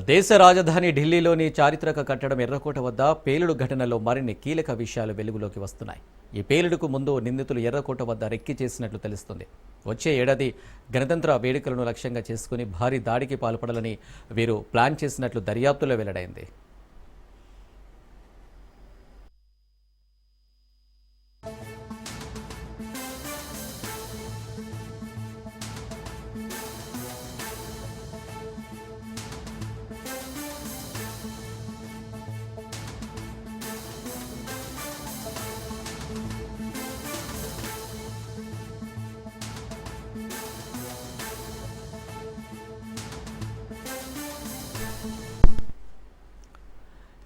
దేశ రాజధాని ఢిల్లీలోని చారిత్రక కట్టడం ఎర్రకోట వద్ద పేలుడు ఘటనలో మరిన్ని కీలక విషయాలు వెలుగులోకి వస్తున్నాయి. ఈ పేలుడుకు ముందు నిందితులు ఎర్రకోట వద్ద రెక్కి చేసినట్లు తెలుస్తుంది. వచ్చే ఏడాది గణతంత్ర వేడుకలను లక్ష్యంగా చేసుకుని భారీ దాడికి పాల్పడాలని వీరు ప్లాన్ చేసినట్లు దర్యాప్తులో వెల్లడైంది.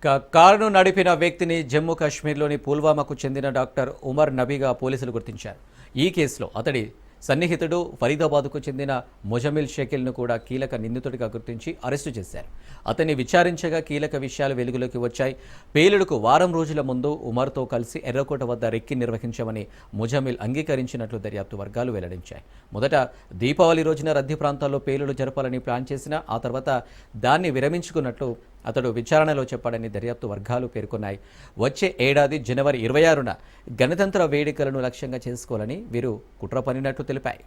కారును నడిపిన వ్యక్తిని జమ్మూ కాశ్మీర్లోని పుల్వామాకు చెందిన డాక్టర్ ఉమర్ నబీగా పోలీసులు గుర్తించారు. ఈ కేసులో అతడి సన్నిహితుడు ఫరీదాబాద్కు చెందిన ముజమిల్ షకీల్ను కూడా కీలక నిందితుడిగా గుర్తించి అరెస్టు చేశారు. అతన్ని విచారించగా కీలక విషయాలు వెలుగులోకి వచ్చాయి. పేలుడుకు వారం రోజుల ముందు ఉమర్తో కలిసి ఎర్రకోట వద్ద రెక్కి నిర్వహించమని ముజమిల్ అంగీకరించినట్లు దర్యాప్తు వర్గాలు వెల్లడించాయి. మొదట దీపావళి రోజున రద్దీ ప్రాంతాల్లో పేలుడు జరపాలని ప్లాన్ చేసిన ఆ తర్వాత దాన్ని విరమించుకున్నట్లు అతడు విచారణలో చెప్పాడని దర్యాప్తు వర్గాలు పేర్కొన్నాయి. వచ్చే ఏడాది జనవరి ఇరవై ఆరున గణతంత్ర వేడుకలను లక్ష్యంగా చేసుకోవాలని వీరు కుట్ర పనినట్లు తెలిపాయి.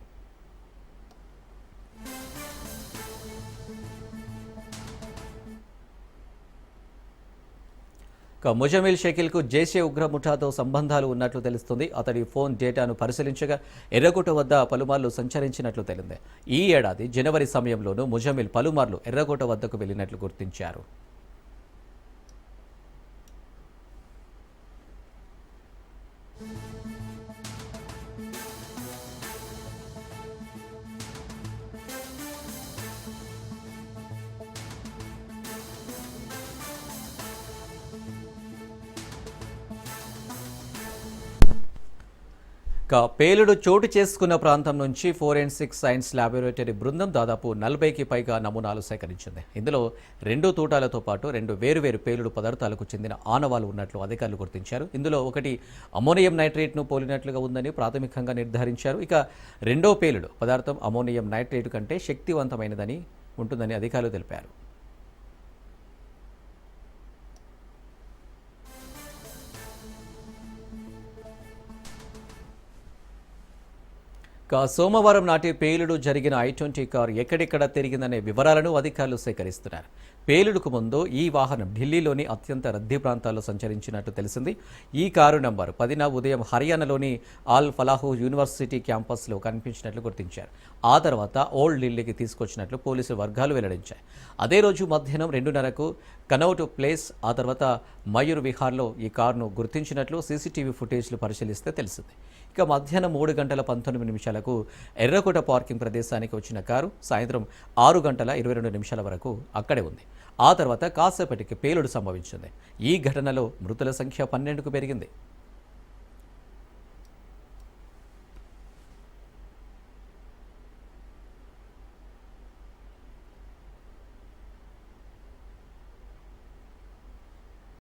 ఇక ముజమిల్ షకీల్కు జైషే ఉగ్ర ముఠాతో సంబంధాలు ఉన్నట్లు తెలుస్తుంది. అతడి ఫోన్ డేటాను పరిశీలించగా ఎర్రకోట వద్ద పలుమార్లు సంచరించినట్లు తెలింది. ఈ ఏడాది జనవరి సమయంలోనూ ముజమిల్ పలుమార్లు ఎర్రకోట వద్దకు వెళ్ళినట్లు గుర్తించారు. ఇక పేలుడు చోటు చేసుకున్న ప్రాంతం నుంచి ఫోరెన్సిక్ సైన్స్ ల్యాబొరేటరీ బృందం దాదాపు నలభైకి పైగా నమూనాలు సేకరించింది. ఇందులో రెండు తూటాలతో పాటు రెండు వేరువేరు పేలుడు పదార్థాలకు చెందిన ఆనవాలు ఉన్నట్లు అధికారులు గుర్తించారు. ఇందులో ఒకటి అమోనియం నైట్రేట్ను పోలినట్లుగా ఉందని ప్రాథమికంగా నిర్ధారించారు. ఇక రెండో పేలుడు పదార్థం అమోనియం నైట్రేట్ కంటే శక్తివంతమైనదని ఉంటుందని అధికారులు తెలిపారు. ఇక సోమవారం నాటి పేలుడు జరిగిన ఐ ట్వంటీ కారు ఎక్కడెక్కడ తిరిగిందనే వివరాలను అధికారులు సేకరిస్తున్నారు. పేలుడుకు ముందు ఈ వాహనం ఢిల్లీలోని అత్యంత రద్దీ ప్రాంతాల్లో సంచరించినట్టు తెలిసింది. ఈ కారు నంబర్ పదిన ఉదయం హర్యానాలోని ఆల్ ఫలాహు యూనివర్సిటీ క్యాంపస్లో కనిపించినట్లు గుర్తించారు. ఆ తర్వాత ఓల్డ్ ఢిల్లీకి తీసుకొచ్చినట్లు పోలీసు వర్గాలు వెల్లడించాయి. అదే రోజు మధ్యాహ్నం రెండున్నరకు కనౌట్ ప్లేస్ ఆ తర్వాత మయూర్ విహార్లో ఈ కారును గుర్తించినట్లు సీసీటీవీ ఫుటేజ్లు పరిశీలిస్తే తెలిసింది. ఇక మధ్యాహ్నం మూడు గంటల పంతొమ్మిది నిమిషాలకు ఎర్రకోట పార్కింగ్ ప్రదేశానికి వచ్చిన కారు సాయంత్రం ఆరు గంటల ఇరవై రెండు నిమిషాల వరకు అక్కడే ఉంది. ఆ తర్వాత కాసేపటికి పేలుడు సంభవించింది. ఈ ఘటనలో మృతుల సంఖ్య పన్నెండుకు పెరిగింది.